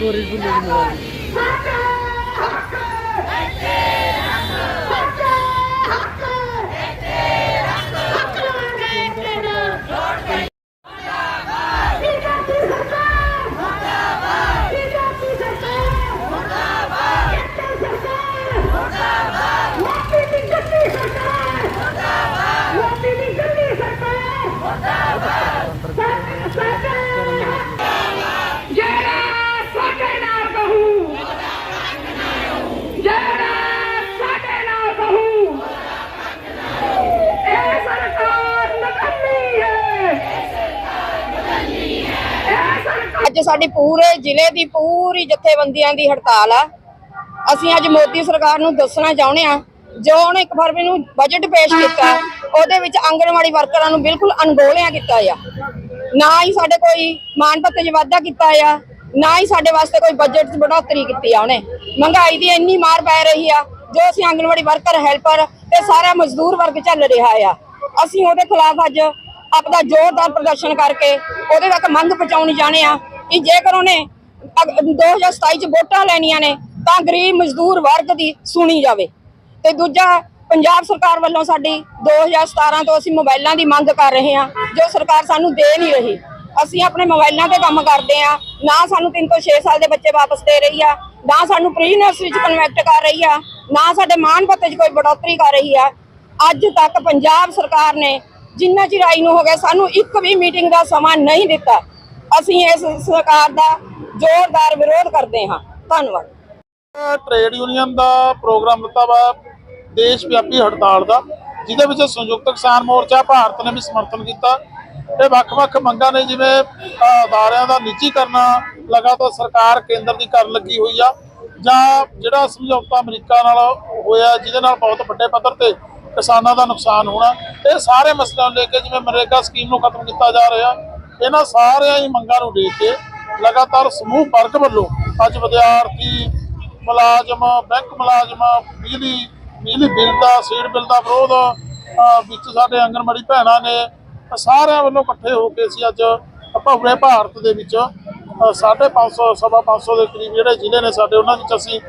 ਚੋਰੀ ਭੁੱਲੇ ਦੀ ਮੋਬਾਈਲ ਜਿਹੜਾ ਸਾਡੇ ਨਾਲ ਕਹੂ ਜਿਹੜਾ ਸਾਡੇ ਨਾਲ ਕਹੂ ਇਹ ਸਰਕਾਰ ਨਕਮੀ ਹੈ ਇਹ ਸਰਕਾਰ ਅੱਜ ਸਾਡੀ ਪੂਰੇ ਜ਼ਿਲ੍ਹੇ ਦੀ ਪੂਰੀ ਜਥੇਬੰਦੀਆਂ ਦੀ ਹੜਤਾਲ ਆ। ਅਸੀਂ ਅੱਜ ਮੋਦੀ ਸਰਕਾਰ ਨੂੰ ਦੱਸਣਾ ਚਾਹੁੰਦੇ ਆ ਜੋ ਉਹਨੇ 1 ਫਰਵਰੀ ਨੂੰ ਬਜਟ ਪੇਸ਼ ਕੀਤਾ ਉਹਦੇ ਵਿੱਚ ਆਂਗਣਵਾੜੀ ਵਰਕਰਾਂ ਨੂੰ ਬਿਲਕੁਲ ਅਣਗੌਲਿਆਂ ਕੀਤਾ ਆ। ਨਾ ਹੀ ਸਾਡੇ ਕੋਈ ਮਾਣ ਭੱਤੇ 'ਚ ਵਾਧਾ ਕੀਤਾ ਆ ਨਾ ਹੀ ਸਾਡੇ ਵਾਸਤੇ ਕੋਈ ਬਜਟ 'ਚ ਬੜੋਤਰੀ ਕੀਤੀ ਆ ਉਹਨੇ। ਮਹਿੰਗਾਈ ਦੀ ਇੰਨੀ ਮਾਰ ਪੈ ਰਹੀ ਆ ਜੋ ਅਸੀਂ ਆਂਗਣਵਾੜੀ ਵਰਕਰ ਹੈਲਪਰ ਤੇ ਸਾਰਾ ਮਜ਼ਦੂਰ ਵਰਗ ਚੱਲ ਰਿਹਾ ਆ। ਅਸੀਂ ਉਹਦੇ ਖਿਲਾਫ ਅੱਜ ਆਪਦਾ ਜ਼ੋਰਦਾਰ ਪ੍ਰਦਰਸ਼ਨ ਕਰਕੇ ਉਹਦੇ ਤੱਕ ਮੰਗ ਪਹੁੰਚਾਉਣੀ ਚਾਹੁੰਦੇ ਆ ਕਿ ਜੇਕਰ ਉਹਨੇ ਅਗ- 2027 ਚ ਵੋਟਾਂ ਲੈਣੀਆਂ ਨੇ, ਤਾਂ ਗਰੀਬ ਮਜ਼ਦੂਰ ਵਰਗ ਦੀ ਸੁਣੀ ਜਾਵੇ। ਤੇ ਦੂਜਾ, ਪੰਜਾਬ ਸਰਕਾਰ ਵੱਲੋਂ ਸਾਡੀ 2017 ਤੋਂ ਅਸੀਂ ਮੋਬਾਈਲਾਂ ਦੀ ਮੰਗ ਕਰ ਰਹੇ ਹਾਂ, ਜੋ ਸਰਕਾਰ ਸਾਨੂੰ ਦੇ ਨਹੀਂ ਰਹੀ। ਅਸੀਂ ਆਪਣੇ ਮੋਬਾਈਲਾਂ ਤੇ ਕੰਮ ਕਰਦੇ ਆ ਨਾ ਸਾਨੂੰ 3 ਤੋਂ 6 ਸਾਲ ਦੇ ਬੱਚੇ ਵਾਪਸ ਦੇ ਰਹੀ ਆ, ਨਾ ਸਾਨੂੰ ਪ੍ਰੀ ਨਰਸਰੀ ਚ ਕਨਵੈਕਟ ਕਰ ਰਹੀ ਆ, ਨਾ ਸਾਡੇ ਮਾਣ ਪੱਤੇ 'ਚ ਕੋਈ ਬੜੋਤਰੀ ਕਰ ਰਹੀ ਆ। ਅੱਜ ਤੱਕ ਪੰਜਾਬ ਸਰਕਾਰ ਨੇ ਜਿੰਨਾ ਚਿਰ ਆਈ ਨੂੰ ਹੋ ਗਿਆ, ਸਾਨੂੰ ਇੱਕ ਵੀ ਮੀਟਿੰਗ ਦਾ ਸਮਾਂ ਨਹੀਂ ਦਿੱਤਾ। ਅਸੀਂ ਇਸ ਸਰਕਾਰ ਦਾ ਜ਼ੋਰਦਾਰ ਵਿਰੋਧ ਕਰਦੇ ਹਾਂ। ਧੰਨਵਾਦ। ਟ੍ਰੇਡ ਯੂਨੀਅਨ ਦਾ ਪ੍ਰੋਗਰਾਮ ਦਿੱਤਾ ਵਾ ਦੇਸ਼ ਵਿਆਪੀ ਹੜਤਾਲ ਦਾ, ਜਿਹਦੇ ਵਿੱਚ ਸੰਯੁਕਤ ਕਿਸਾਨ ਮੋਰਚਾ ਭਾਰਤ ਨੇ ਵੀ ਸਮਰਥਨ ਕੀਤਾ। ਇਹ ਵੱਖ-ਵੱਖ ਮੰਗਾਂ ਨੇ ਜਿਵੇਂ ਅਦਾਰਿਆਂ ਦਾ ਨਿੱਜੀਕਰਨ, ਲਗਾਤਾਰ ਸਰਕਾਰ ਕੇਂਦਰ ਦੀ ਕਰਨ ਲੱਗੀ ਹੋਈ ਆ, ਜਾਂ ਜਿਹੜਾ ਸਮਝੌਤਾ ਅਮਰੀਕਾ ਨਾਲ ਹੋਇਆ, ਜਿਹਦੇ ਨਾਲ ਬਹੁਤ ਵੱਡੇ ਪੱਧਰ ਤੇ ਕਿਸਾਨਾਂ ਦਾ ਨੁਕਸਾਨ ਹੋਣਾ, ਇਹ ਸਾਰੇ ਮਸਲਿਆਂ ਨੂੰ ਲੈ ਕੇ ਜਿਵੇਂ ਮਨਰੇਗਾ ਸਕੀਮ ਨੂੰ ਖਤਮ ਕੀਤਾ ਜਾ ਰਿਹਾ। ਇਹਨਾਂ ਸਾਰਿਆਂ ਹੀ ਮੰਗਾਂ ਨੂੰ ਦੇਖ ਕੇ ਲਗਾਤਾਰ ਸਮੂਹ ਵਰਗ ਵੱਲੋਂ ਅੱਜ ਵਿਦਿਆਰਥੀ ਮੁਲਾਜ਼ਮ, ਬੈਂਕ ਮੁਲਾਜ਼ਮ, ਬਿਜਲੀ ਬਿਜਲੀ ਬਿੱਲ ਦਾ ਸੀਡ ਬਿੱਲ ਦਾ ਵਿਰੋਧ ਵਿੱਚ ਸਾਡੇ ਆਂਗਣਵਾੜੀ ਭੈਣਾਂ ਨੇ ਸਾਰਿਆਂ ਵੱਲੋਂ ਇਕੱਠੇ ਹੋ ਕੇ ਅਸੀਂ ਅੱਜ ਪੂਰੇ ਭਾਰਤ ਦੇ ਵਿੱਚ, ਅਹ, ਸਾਢੇ ਪੰਜ ਸੌ, ਸਵਾ 500 ਦੇ ਕਰੀਬ ਜਿਹੜੇ ਜ਼ਿਲ੍ਹੇ ਨੇ ਸਾਡੇ, ਉਹਨਾਂ ਵਿੱਚ ਅਸੀਂ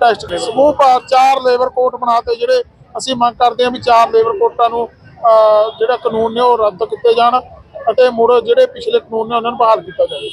ਟੈਸਟ ਸਮੂਹ ਭਾਰਤ ਚਾਰ ਲੇਬਰ ਕੋਡ ਬਣਾਤੇ ਜਿਹੜੇ ਅਸੀਂ ਮੰਗ ਕਰਦੇ ਹਾਂ ਵੀ ਚਾਰ ਲੇਬਰ ਕੋਟਾਂ ਨੂੰ, ਅਹ, ਜਿਹੜਾ ਕਾਨੂੰਨ ਨੇ ਉਹ ਰੱਦ ਕੀਤੇ ਜਾਣ। ਅਤੇ ਮੁੜ ਜਿਹੜੇ ਪਿਛਲੇ ਕਾਨੂੰਨ ਨੇ ਉਹਨਾਂ ਨੂੰ ਬਹਾਲ ਕੀਤਾ ਜਾਵੇ।